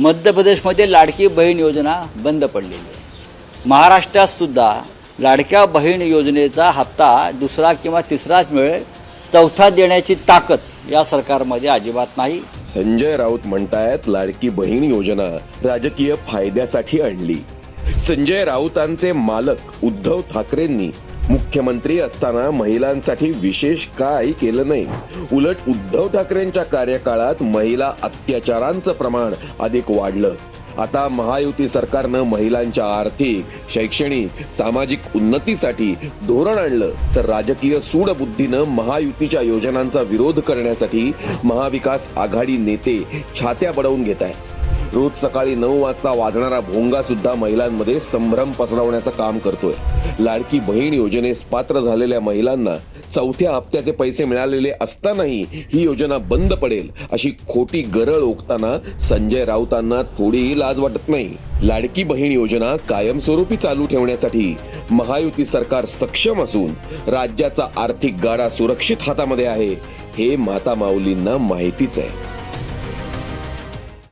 मध्य प्रदेशमध्ये लाडकी बहीण योजना बंद पडलेली आहे. महाराष्ट्रात सुद्धा लाडक्या बहीण योजनेचा हप्ता दुसरा किंवा तिसराच मिळेल चौथा देण्याची ताकद या सरकारमध्ये अजिबात नाही. संजय राऊत म्हणतायत लाडकी बहीण योजना राजकीय फायद्यासाठी आणली. संजय राऊतांचे मालक उद्धव ठाकरेंनी मुख्यमंत्री असताना महिलांसाठी विशेष काय केलं नाही? उलट उद्धव ठाकरेंच्या कार्यकाळात महिला अत्याचारांचं प्रमाण अधिक वाढलं. आता महायुती सरकारनं महिलांच्या आर्थिक शैक्षणिक सामाजिक उन्नतीसाठी धोरण आणलं. तर राजकीय सूडबुद्धीनं महायुतीच्या योजनांचा विरोध करण्यासाठी महाविकास आघाडी नेते छात्या बडवून घेत आहे रोज सकाळी नऊ वाजता वाजणारा भोंगा सुद्धा महिलांमध्ये संभ्रम पसरवण्याचं काम करतोय. लाडकी बहीण योजनेस पात्र झालेल्या महिलांना चौथ्या हप्त्याचे पैसे मिळालेले असतानाही ही योजना बंद पडेल अशी खोटी गरळ ओकताना संजय राऊतांना थोडीही लाज वाटत नाही. लाडकी बहीण योजना कायमस्वरूपी चालू ठेवण्यासाठी महायुती सरकार सक्षम असून राज्याचा आर्थिक गाडा सुरक्षित हातामध्ये आहे हे माता माऊलींना माहितीच आहे.